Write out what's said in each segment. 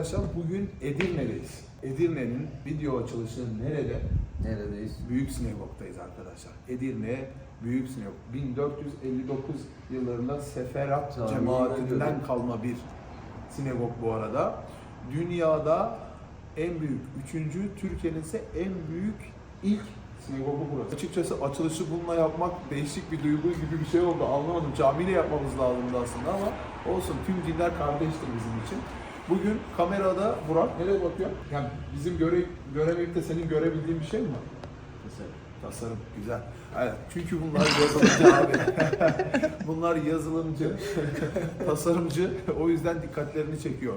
Arkadaşlar. Bugün Edirne'deyiz. Edirne'nin video açılışı nerede? Neredeyiz? Büyük Sinagog'dayız arkadaşlar. Edirne Büyük Sinagog. 1459 yıllarında Seferat cemaatinden göre. kalma bir sinagog bu arada. Dünyada en büyük, üçüncü, Türkiye'nin ise en büyük ilk sinagogu burası. Açıkçası açılışı bununla yapmak değişik bir duygu gibi bir şey oldu. Anlamadım. Camiyle yapmamız lazımdı aslında ama olsun. Tüm dinler kardeştir bizim için. Bugün kamerada Burak nereye bakıyor? Yani bizim göre, göremeyip de senin görebildiğin bir şey mi var? Mesela. Tasarım güzel. Evet, çünkü bunlar yazılımcı abi. bunlar yazılımcı, tasarımcı. O yüzden dikkatlerini çekiyor.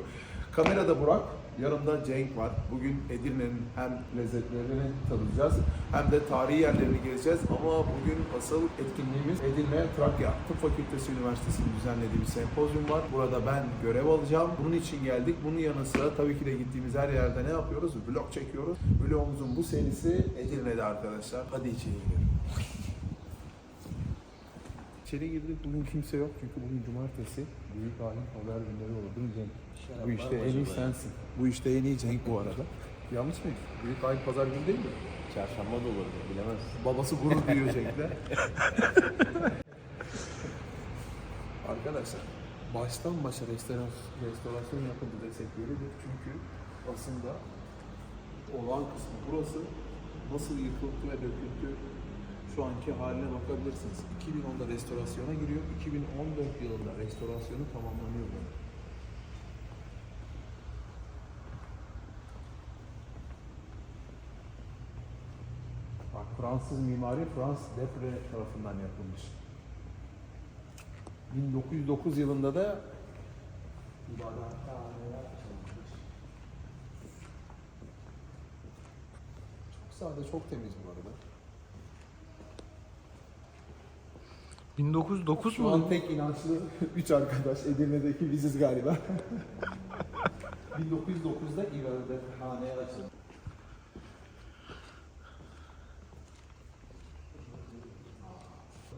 Kamerada Burak, yanımda Cenk var. Bugün Edirne'nin hem lezzetlerini tadacağız hem de tarihi yerlerini gezeceğiz. Ama bugün asıl etkinliğimiz Edirne Trakya Tıp Fakültesi Üniversitesi'nin düzenlediği bir sempozyum var. Burada ben görev alacağım. Bunun için geldik. Bunun yanı sıra tabii ki de gittiğimiz her yerde ne yapıyoruz? Vlog çekiyoruz. Vlogumuzun bu serisi Edirne'de arkadaşlar. Hadi içeri girelim. İçeri girdik. Bugün kimse yok çünkü bugün cumartesi. Büyük alim haber günleri olur değil mi Cenk? Bu işte en iyi sensin. Bu işte en iyi Cenk bu arada. Yanlış mıyım? Büyük alim pazar günü değil mi? Çarşamba da olur bilemezsin. Babası gurur duyuyor Cenk'le. Arkadaşlar baştan başa restorasyon, restorasyon yapıldı desek yeridir. Çünkü aslında olan kısmı burası nasıl yıkıldı ve döküldü şu anki haline bakabilirsiniz. 2010'da restorasyona giriyor. 2014 yılında restorasyonu tamamlanıyor. bunun. Bak Fransız mimari Frans Depre tarafından yapılmış. 1909 yılında da ibadethaneler açılmış. Çok sade, çok temiz bu arada. 1909 Şu mu? an tek inançlı 3 arkadaş Edirne'deki biziz galiba. 1909'da ibadethane açıldı.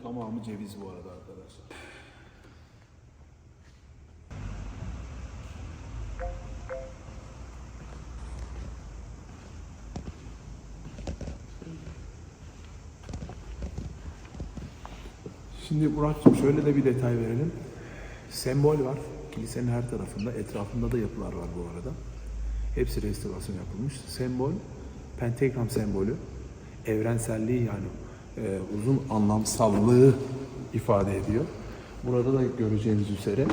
Tamamı ceviz bu arada arkadaşlar. Şimdi Burak'cığım şöyle de bir detay verelim. Sembol var. Kilisenin her tarafında. Etrafında da yapılar var bu arada. Hepsi restorasyon yapılmış. Sembol, pentagram sembolü. Evrenselliği yani e, uzun anlamsallığı ifade ediyor. Burada da göreceğiniz üzere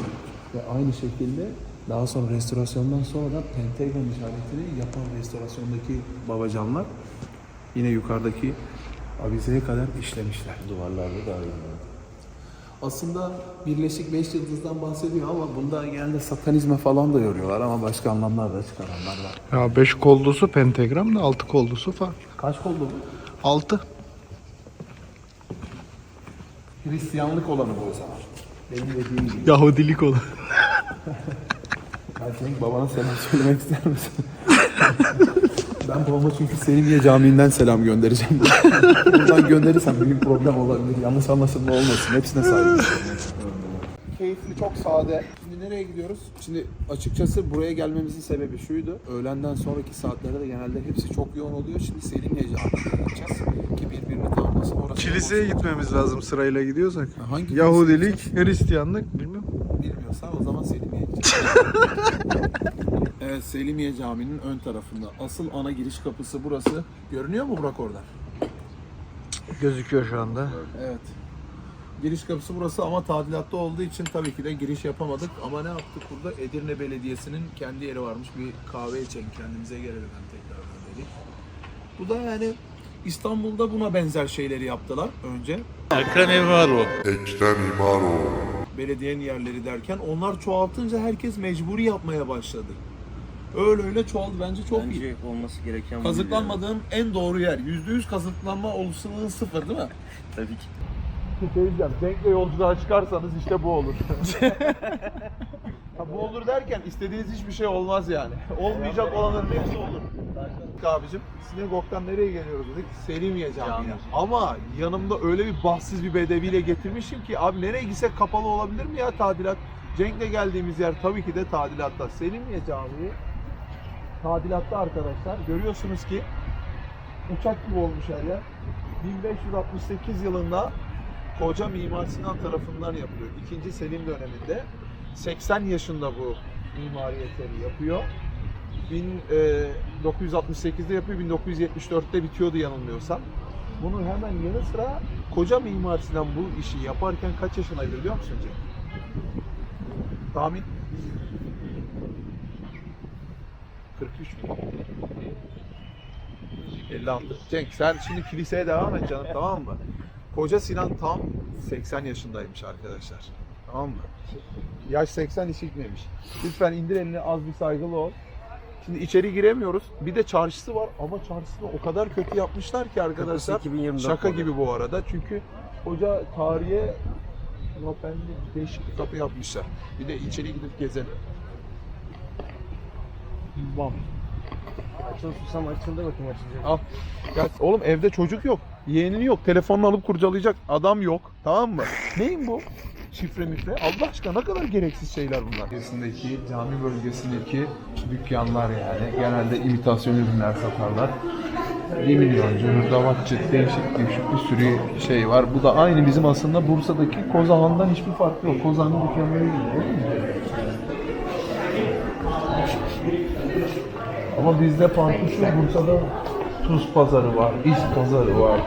ve aynı şekilde daha sonra restorasyondan sonra da pentagram işaretini yapan restorasyondaki babacanlar yine yukarıdaki avizeye kadar işlemişler. Duvarlarda da aynı. Aslında Birleşik Beş Yıldız'dan bahsediyor ama bunda genelde satanizme falan da yoruyorlar ama başka anlamlar da çıkaranlar var. Ya 5 kollusu pentagram da 6 kollusu farklı. Kaç koldu bu? 6. Hristiyanlık olanı bu o zaman. Benim dediğim gibi. Yahudilik olan. Senin babana selam söylemek ister misin? ben babama çünkü Selimiye Camii'nden selam göndereceğim. Buradan gönderirsem büyük problem olabilir. Yanlış anlaşılma olmasın. Hepsine saygı Keyifli, çok sade. Şimdi nereye gidiyoruz? Şimdi açıkçası buraya gelmemizin sebebi şuydu. Öğlenden sonraki saatlerde de genelde hepsi çok yoğun oluyor. Şimdi Selimiye Camii'ne gideceğiz. Ki birbirini tanımasın. Orası Kiliseye gitmemiz lazım sırayla gidiyorsak. Hangi Yahudilik, Hristiyanlık bilmem. Bilmiyorsan o zaman Selimiye Evet Selimiye Camii'nin ön tarafında. Asıl ana giriş kapısı burası. Görünüyor mu Burak oradan? Gözüküyor şu anda. Evet. Giriş kapısı burası ama tadilatta olduğu için tabii ki de giriş yapamadık. Ama ne yaptık burada? Edirne Belediyesi'nin kendi yeri varmış. Bir kahve içelim kendimize gelelim hem tekrardan dedik. Bu da yani İstanbul'da buna benzer şeyleri yaptılar önce. Ekrem İmamoğlu. Ekrem İmamoğlu. belediyenin yerleri derken onlar çoğaltınca herkes mecburi yapmaya başladı. Öyle öyle çoğaldı bence çok iyi. Bence olması gereken bu Kazıklanmadığım en doğru yer. %100 kazıklanma olasılığı sıfır değil mi? Tabii ki. Şey diyeceğim, Cenk'le yolculuğa çıkarsanız işte bu olur. ha, bu olur derken istediğiniz hiçbir şey olmaz yani. Olmayacak olanın hepsi olur. Abicim, sinagogdan nereye geliyoruz dedik? Selimiye Camii'ne. Cami. Ama yanımda öyle bir bahtsız bir bedeviyle getirmişim ki abi nereye gitsek kapalı olabilir mi ya tadilat? Cenk'le geldiğimiz yer tabii ki de tadilatta. Selimiye Camii tadilatta arkadaşlar. Görüyorsunuz ki uçak gibi olmuş her yer. 1568 yılında Koca Mimar Sinan tarafından yapılıyor. İkinci Selim döneminde. 80 yaşında bu mimari eseri yapıyor. 1968'de yapıyor, 1974'te bitiyordu yanılmıyorsam. Bunun hemen yanı sıra Koca Mimar Sinan bu işi yaparken kaç yaşındaydı biliyor musun Cenk? Tahmin? 43 mü? 56. Cenk sen şimdi kiliseye devam et canım tamam mı? Koca Sinan tam 80 yaşındaymış arkadaşlar. Tamam mı? Yaş 80 iş gitmemiş. Lütfen indir elini az bir saygılı ol. Şimdi içeri giremiyoruz. Bir de çarşısı var ama çarşısını o kadar kötü yapmışlar ki arkadaşlar. Kapısı 2024 Şaka model. gibi bu arada. Çünkü hoca tarihe ben değişik bir kapı yapmışlar. Bir de içeri gidip gezelim. Bam. Açıl susam açıldı bakayım açılacak. Al. Gel. Oğlum evde çocuk yok. Yeğenin yok. Telefonunu alıp kurcalayacak adam yok. Tamam mı? Neyin bu? Şifre mifre. Allah aşkına ne kadar gereksiz şeyler bunlar. Bölgesindeki, cami bölgesindeki dükkanlar yani. Genelde imitasyon ürünler satarlar. 1 milyoncu, hırdavatçı, değişik değişik bir sürü şey var. Bu da aynı bizim aslında Bursa'daki Kozahan'dan hiçbir farkı yok. Kozan'ın dükkanları gibi değil mi? Ama bizde farklı şu Bursa'da tuz pazarı var, is pazarı var,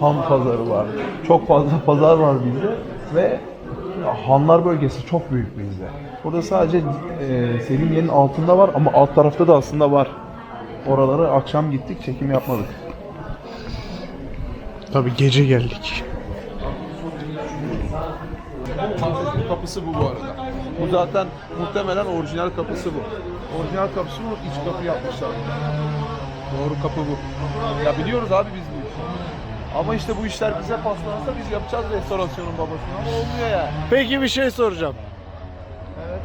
ham pazarı var. Çok fazla pazar var bizde ve Hanlar bölgesi çok büyük bizde. Burada sadece e, Selimiye'nin altında var ama alt tarafta da aslında var. Oralara akşam gittik çekim yapmadık. Tabii gece geldik. Bu kapısı bu bu arada. Bu zaten muhtemelen orijinal kapısı bu. Orijinal kapısı bu, iç kapı yapmışlar. Doğru kapı bu. Ya biliyoruz abi biz bu işi. Ama işte bu işler bize paslanırsa biz yapacağız restorasyonun babasını ama olmuyor yani. Peki bir şey soracağım.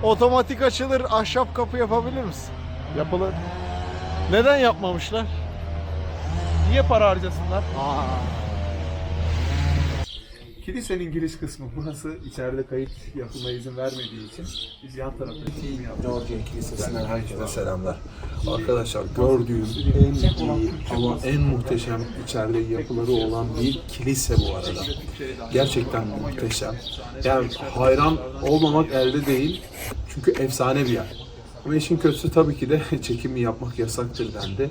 Otomatik açılır ahşap kapı yapabilir misin? Yapılır. Neden yapmamışlar? Niye para harcasınlar? Aa. Kilisenin giriş kısmı burası. içeride kayıt yapılma izin vermediği için biz yan tarafta çekim yaptık. Georgia Kilisesi'nden herkese selamlar. Arkadaşlar gördüğüm en iyi ama en muhteşem içeride yapıları olan bir kilise bu arada. Gerçekten muhteşem. Yani hayran olmamak elde değil. Çünkü efsane bir yer. Ama işin kötüsü tabii ki de çekimi yapmak yasaktır dendi.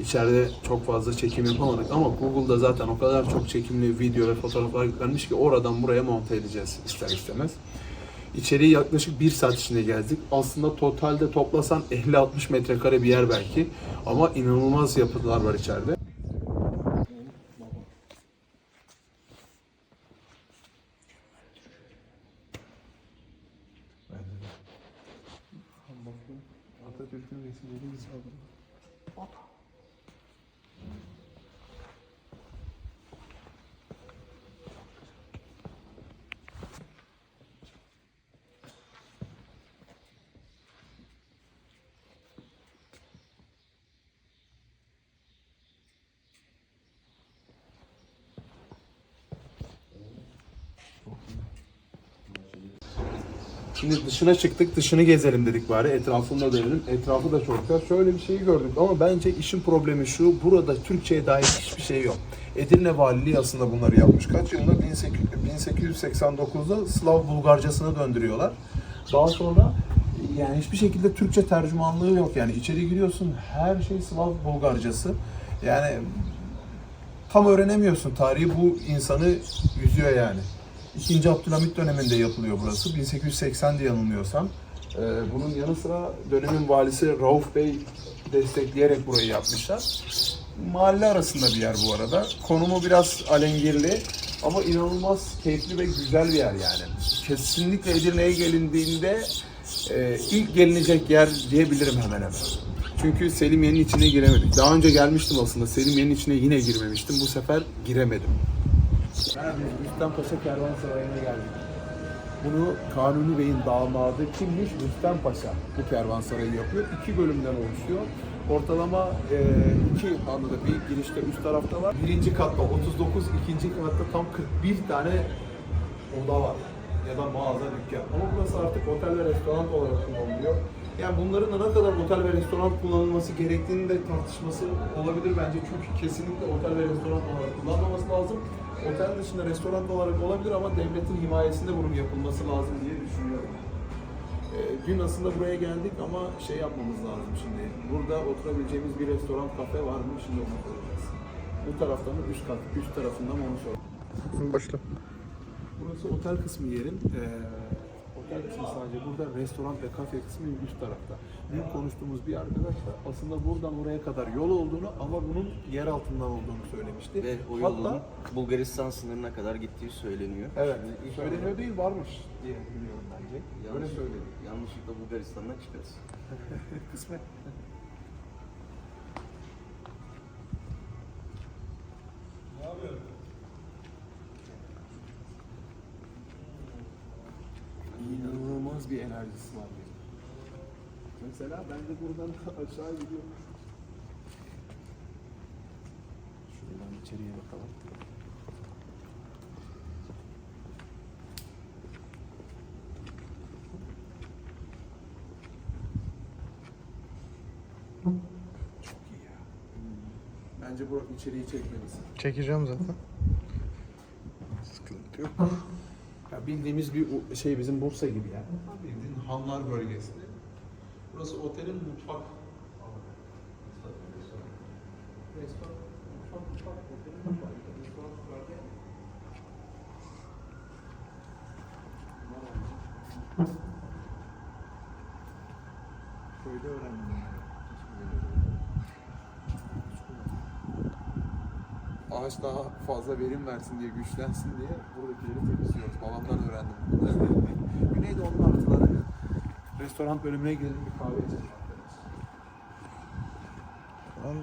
İçeride çok fazla çekim yapamadık ama Google'da zaten o kadar çok çekimli video ve fotoğraflar yüklenmiş ki oradan buraya monte edeceğiz ister istemez. İçeriye yaklaşık bir saat içinde gezdik. Aslında totalde toplasan 50-60 metrekare bir yer belki. Ama inanılmaz yapılar var içeride. Şimdi dışına çıktık, dışını gezelim dedik bari. Etrafını da dönelim. Etrafı da çok güzel. Şöyle bir şeyi gördük ama bence işin problemi şu. Burada Türkçe'ye dair hiçbir şey yok. Edirne Valiliği aslında bunları yapmış. Kaç yılında? 1889'da Slav Bulgarcasına döndürüyorlar. Daha sonra yani hiçbir şekilde Türkçe tercümanlığı yok. Yani içeri giriyorsun her şey Slav Bulgarcası. Yani tam öğrenemiyorsun. Tarihi bu insanı yüzüyor yani. İkinci Abdülhamit döneminde yapılıyor burası. 1880'de yanılmıyorsam. Ee, bunun yanı sıra dönemin valisi Rauf Bey destekleyerek burayı yapmışlar. Mahalle arasında bir yer bu arada. Konumu biraz alengirli ama inanılmaz keyifli ve güzel bir yer yani. Kesinlikle Edirne'ye gelindiğinde e, ilk gelinecek yer diyebilirim hemen hemen. Çünkü Selimiye'nin içine giremedik. Daha önce gelmiştim aslında. Selimiye'nin içine yine girmemiştim. Bu sefer giremedim. Rüstem Paşa Kervansarayı'na geldik. Bunu Kanuni Bey'in damadı kimmiş? Rüstem Paşa bu kervansarayı yapıyor. İki bölümden oluşuyor. Ortalama e, iki anlamda bir girişte üst tarafta var. Birinci katta 39, ikinci katta tam 41 tane oda var. ya da mağaza, dükkan. Ama burası artık otel ve restoran olarak kullanılıyor. Yani bunların ne kadar otel ve restoran kullanılması gerektiğini de tartışması olabilir bence. Çünkü kesinlikle otel ve restoran olarak kullanmaması lazım. Otel dışında restoran olarak olabilir ama devletin himayesinde bunun yapılması lazım diye düşünüyorum. Ee, dün aslında buraya geldik ama şey yapmamız lazım şimdi. Burada oturabileceğimiz bir restoran, kafe var mı? Şimdi onu soracağız. Bu tarafta mı? Üst kat, üst tarafında mı onu soracağız. Başla. Burası otel kısmı yerin. Ee, otel kısmı sadece burada, restoran ve kafe kısmı üst tarafta. Dün konuştuğumuz bir arkadaş da aslında buradan oraya kadar yol olduğunu ama bunun yer altından olduğunu söylemişti. Ve o Hatta- yolun Bulgaristan sınırına kadar gittiği söyleniyor. Evet, Şimdi söyleniyor değil varmış diye biliyorum bence. Öyle yanlış- söyledi. Yanlışlıkla Bulgaristan'dan çıkarız. Kısmet. İnanılmaz bir enerjisi var benim. Mesela ben de buradan aşağı gidiyorum. Şuradan içeriye bakalım. Çok iyi ya. Bence bu içeriği çekmelisin. Çekeceğim zaten. Sıkıntı yok. Ya bildiğimiz bir şey bizim Bursa gibi yani. Bildiğin hanlar bölgesi. Burası otelin mutfak alanı. Restoran, mutfak, mutfak, otelin mutfak. Restoran, mutfak. Köyde öğrendim. yani. Ağaç daha fazla verim versin diye, güçlensin diye buradakileri temizliyoruz. Babamdan öğrendim. Güneydoğu'nun artıları. Restoran bölümüne gidelim bir kahve içelim. Tamam.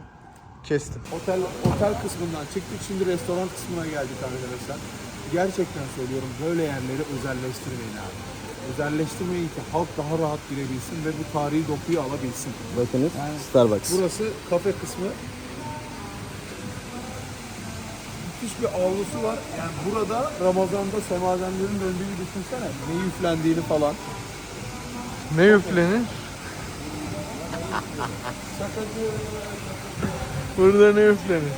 Kestim. Otel otel kısmından çıktık şimdi restoran kısmına geldik arkadaşlar. Gerçekten söylüyorum böyle yerleri özelleştirmeyin abi. Özelleştirmeyin ki halk daha rahat girebilsin ve bu tarihi dokuyu alabilsin. Bakınız Yani Starbucks. Burası kafe kısmı. Müthiş bir avlusu var. Yani burada Ramazan'da semazenlerin döndüğünü düşünsene. Ne üflendiğini falan. Ne üflenir? Şakacı. Burada ne üflenir?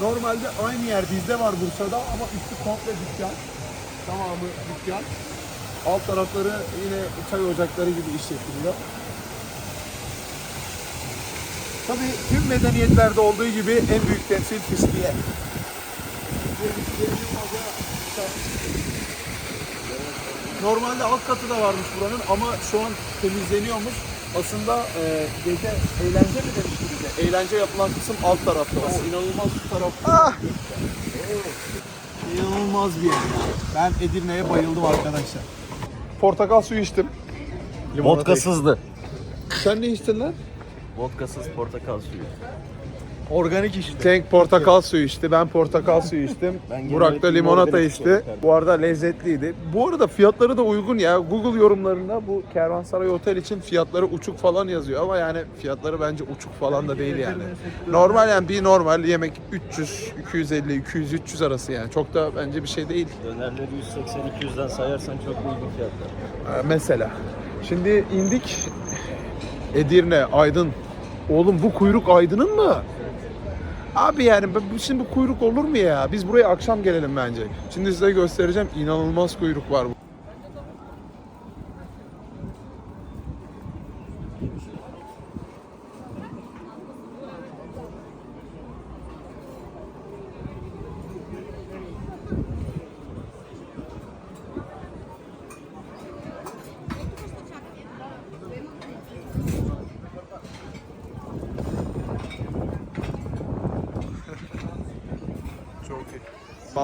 Normalde aynı yer bizde var Bursa'da ama üstü komple dükkan. Tamamı dükkan. Alt tarafları yine çay ocakları gibi işletiliyor. Tabii tüm medeniyetlerde olduğu gibi en büyük temsil fiskiye. Normalde alt katı da varmış buranın ama şu an temizleniyormuş. Aslında e, gece eğlence mi demişti bize? Eğlence yapılan kısım alt tarafta. O inanılmaz şu tarafta. İnanılmaz bir yer. Ben Edirne'ye bayıldım arkadaşlar. Portakal suyu içtim. Limonata Vodkasızdı. Sen ne içtin lan? Vodkasız portakal suyu. Organik işte. Cenk portakal suyu içti. Ben portakal suyu içtim. Ben Burak da limonata içti. Bu arada lezzetliydi. Bu arada fiyatları da uygun ya. Google yorumlarında bu Kervansaray Otel için fiyatları uçuk falan yazıyor ama yani fiyatları bence uçuk falan da değil yani. Normal yani bir normal yemek 300, 250, 200, 300 arası yani. Çok da bence bir şey değil. Dönerleri 180-200'den sayarsan çok uygun fiyatlar. Ee, mesela. Şimdi indik Edirne, Aydın. Oğlum bu kuyruk Aydın'ın mı? Abi yani bu- şimdi bu kuyruk olur mu ya? Biz buraya akşam gelelim bence. Şimdi size göstereceğim. İnanılmaz kuyruk var.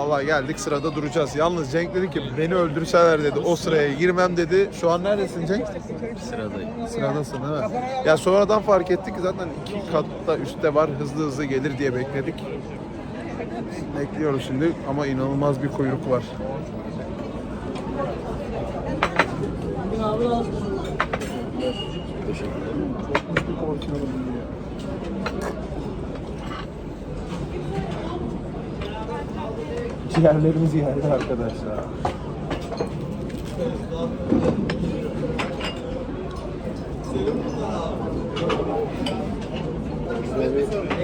Vallahi geldik sırada duracağız. Yalnız Cenk dedi ki beni öldürseler dedi. O sıraya girmem dedi. Şu an neredesin Cenk? Sıradayım. Sıradasın değil mi? Ya sonradan fark ettik ki zaten iki katta üstte var. Hızlı hızlı gelir diye bekledik. Bekliyoruz şimdi ama inanılmaz bir kuyruk var. Ciğerlerimiz geldi arkadaşlar.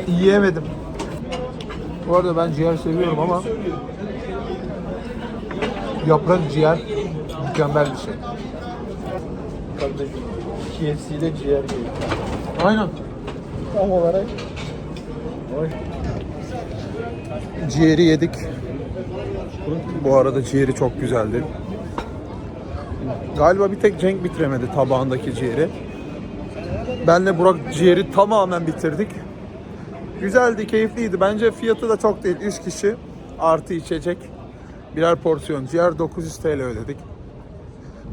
Yiyemedim. Bu arada ben ciğer seviyorum ama yaprak ciğer mükemmel bir şey. Kardeşim KFC'de ciğer gibi. Aynen. Tam olarak. Oy. Ciğeri yedik. Bu arada ciğeri çok güzeldi. Galiba bir tek Cenk bitiremedi tabağındaki ciğeri. Benle Burak ciğeri tamamen bitirdik. Güzeldi, keyifliydi. Bence fiyatı da çok değil. 3 kişi artı içecek. Birer porsiyon ciğer 900 TL ödedik.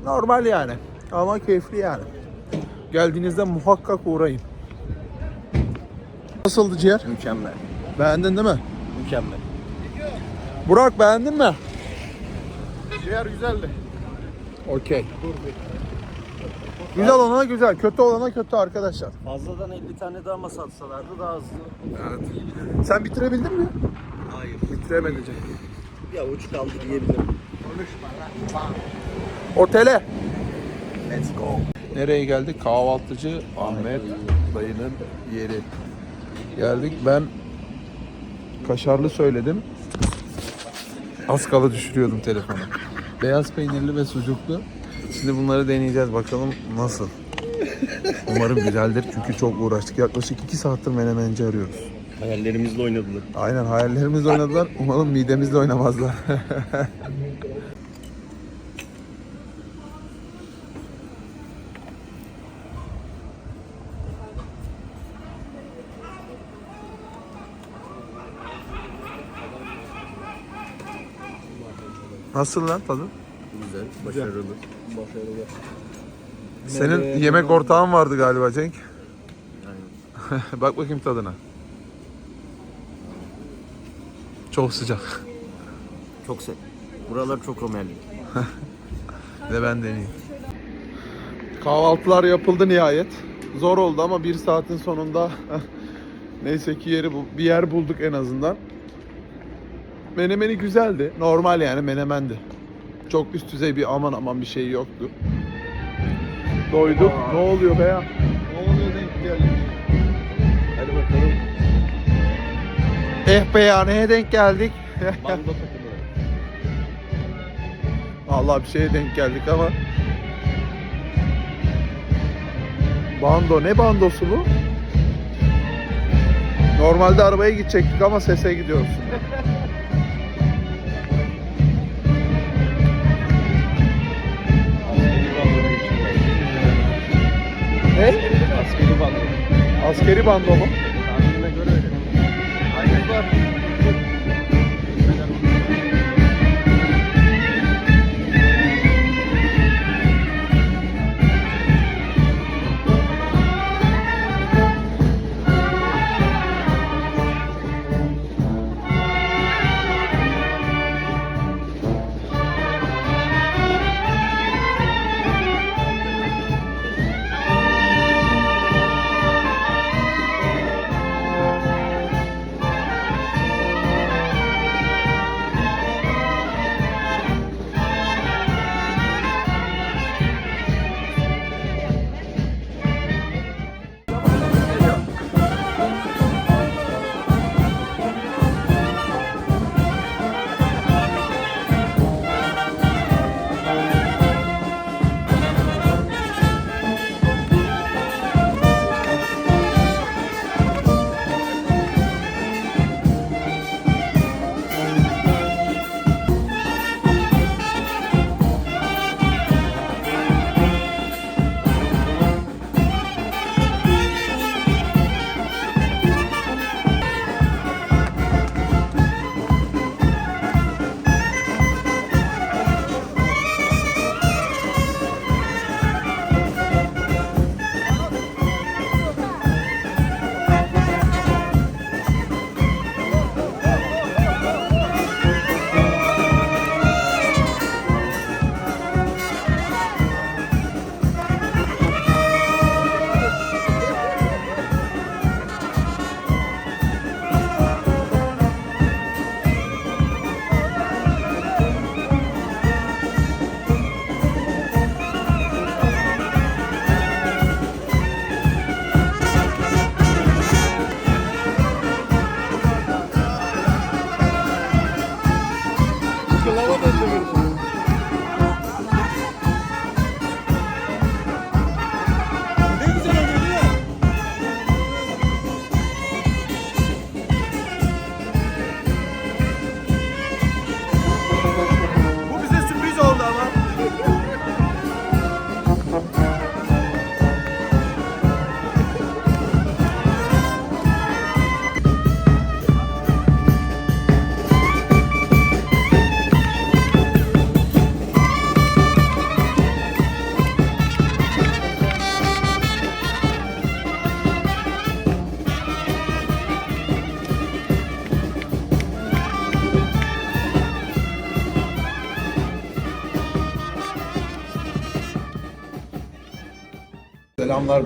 Normal yani. Ama keyifli yani. Geldiğinizde muhakkak uğrayın. Nasıldı ciğer? Mükemmel. Beğendin değil mi? Mükemmel. Burak beğendin mi? Ciğer güzeldi. Okey. Güzel olana güzel, kötü olana kötü arkadaşlar. Fazladan 50 tane daha masa atsalardı daha hızlı. Evet. Sen bitirebildin mi? Hayır. Bitiremedin. Bir avuç kaldı diyebilirim. Otele. Let's go. Nereye geldik? Kahvaltıcı Ahmet dayının yeri. Geldik. Ben kaşarlı söyledim. Az kala düşürüyordum telefonu. Beyaz peynirli ve sucuklu. Şimdi bunları deneyeceğiz. Bakalım nasıl. Umarım güzeldir çünkü çok uğraştık. Yaklaşık 2 saattir menemenci arıyoruz. Hayallerimizle oynadılar. Aynen hayallerimizle oynadılar. Umarım midemizle oynamazlar. Nasıl lan tadı? Güzel, başarılı. Senin yemek ortağın vardı galiba Cenk. Bak bakayım tadına. Çok sıcak. Çok se. Buralar çok. Bir de ben deneyeyim. Kahvaltılar yapıldı nihayet. Zor oldu ama bir saatin sonunda neyse ki yeri bu- bir yer bulduk en azından. Menemeni güzeldi. Normal yani menemendi. Çok üst düzey bir aman aman bir şey yoktu. Doyduk. Ne oluyor be ya? Ne oluyor denk geldik. Hadi bakalım. Eh be ya neye denk geldik? Bando takımı. Allah bir şeye denk geldik ama. Bando ne bandosu bu? Normalde arabaya gidecektik ama sese gidiyoruz Ne? Askeri bando. Askeri bando mu?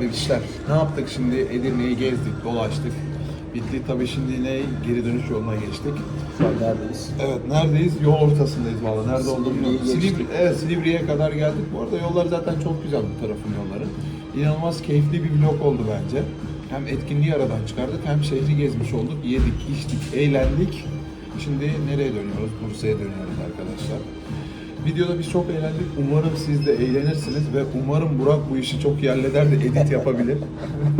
Bebişler. Ne yaptık şimdi? Edirne'yi gezdik, dolaştık. Bitti tabii şimdi ne? Geri dönüş yoluna geçtik. Neredeyiz? Evet neredeyiz? Yol ortasındayız valla. Nerede olduğunu bilmiyorum. Silivri, evet Silivri'ye kadar geldik. Bu arada yollar zaten çok güzel bu tarafın yolları. İnanılmaz keyifli bir vlog oldu bence. Hem etkinliği aradan çıkardık hem şehri gezmiş olduk. Yedik, içtik, eğlendik. Şimdi nereye dönüyoruz? Bursa'ya dönüyoruz arkadaşlar. Videoda biz çok eğlendik. Umarım siz de eğlenirsiniz ve umarım Burak bu işi çok iyi halleder de edit yapabilir.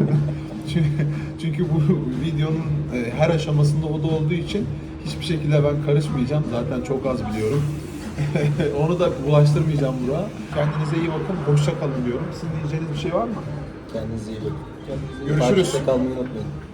çünkü, çünkü bu videonun e, her aşamasında o da olduğu için hiçbir şekilde ben karışmayacağım. Zaten çok az biliyorum. Onu da bulaştırmayacağım Burak'a. Kendinize iyi bakın. Hoşça kalın diyorum. Sizin diyeceğiniz bir şey var mı? Kendinize iyi bakın. Görüşürüz. Takipte kalmayı unutmayın.